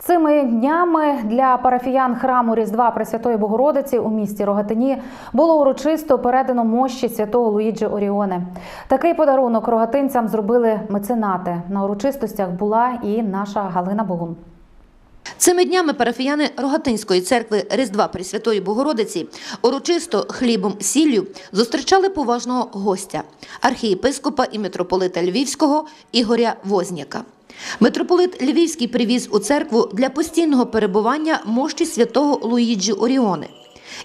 Цими днями для парафіян храму Різдва Пресвятої Богородиці у місті Рогатині було урочисто передано мощі святого Луїджі Оріоне. Такий подарунок рогатинцям зробили меценати. На урочистостях була і наша Галина Богун. Цими днями парафіяни Рогатинської церкви Різдва Пресвятої Богородиці урочисто хлібом сіллю зустрічали поважного гостя архієпископа і митрополита Львівського Ігоря Возняка. Митрополит Львівський привіз у церкву для постійного перебування мощі святого Луїджі Оріони,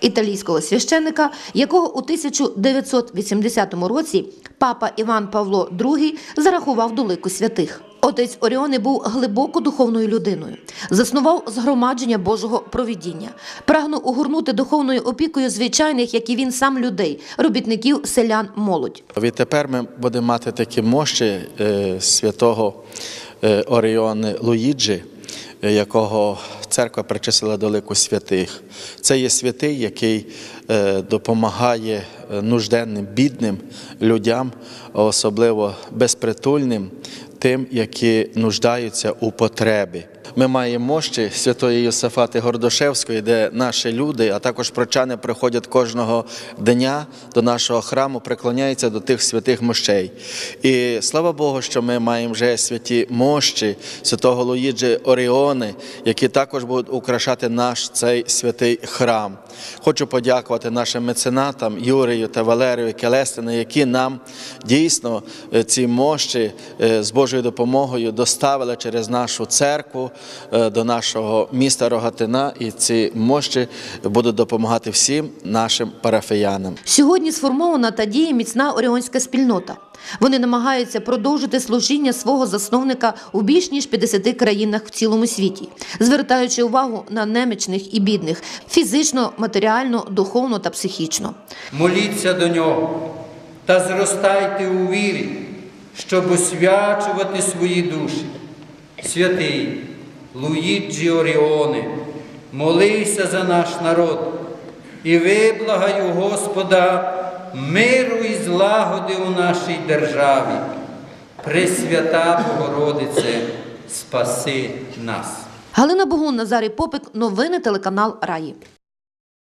італійського священика, якого у 1980 році папа Іван Павло II зарахував до лику святих. Отець Оріони був глибоко духовною людиною, заснував згромадження Божого провідіння, прагнув угорнути духовною опікою звичайних, як і він сам людей, робітників, селян, молодь. Відтепер ми будемо мати такі мощі е, святого е, Оріони Луїджі, е, якого церква причислила до лику святих. Це є святий, який е, допомагає нужденним, бідним людям, особливо безпритульним, тим, які нуждаються у потребі. Ми маємо мощі святої Йосифати Гордошевської, де наші люди, а також прочани приходять кожного дня до нашого храму, приклоняються до тих святих мощей. І слава Богу, що ми маємо вже святі мощі святого Луїджі Оріони, які також будуть украшати наш цей святий храм. Хочу подякувати нашим меценатам Юрію та Валерію Келестину, які нам дійсно е, ці мощі е, з Божою допомогою доставили через нашу церкву до нашого міста Рогатина, і ці мощі будуть допомагати всім нашим парафіянам. Сьогодні сформована та діє міцна оріонська спільнота. Вони намагаються продовжити служіння свого засновника у більш ніж 50 країнах в цілому світі, звертаючи увагу на немічних і бідних фізично, матеріально, духовно та психічно. Моліться до нього та зростайте у вірі, щоб освячувати свої душі. Святий Луїджі Оріони, молися за наш народ і виблагай у Господа миру і злагоди у нашій державі. Пресвята Богородице, спаси нас. Галина Богун, Назарій Попик, новини телеканал Раї.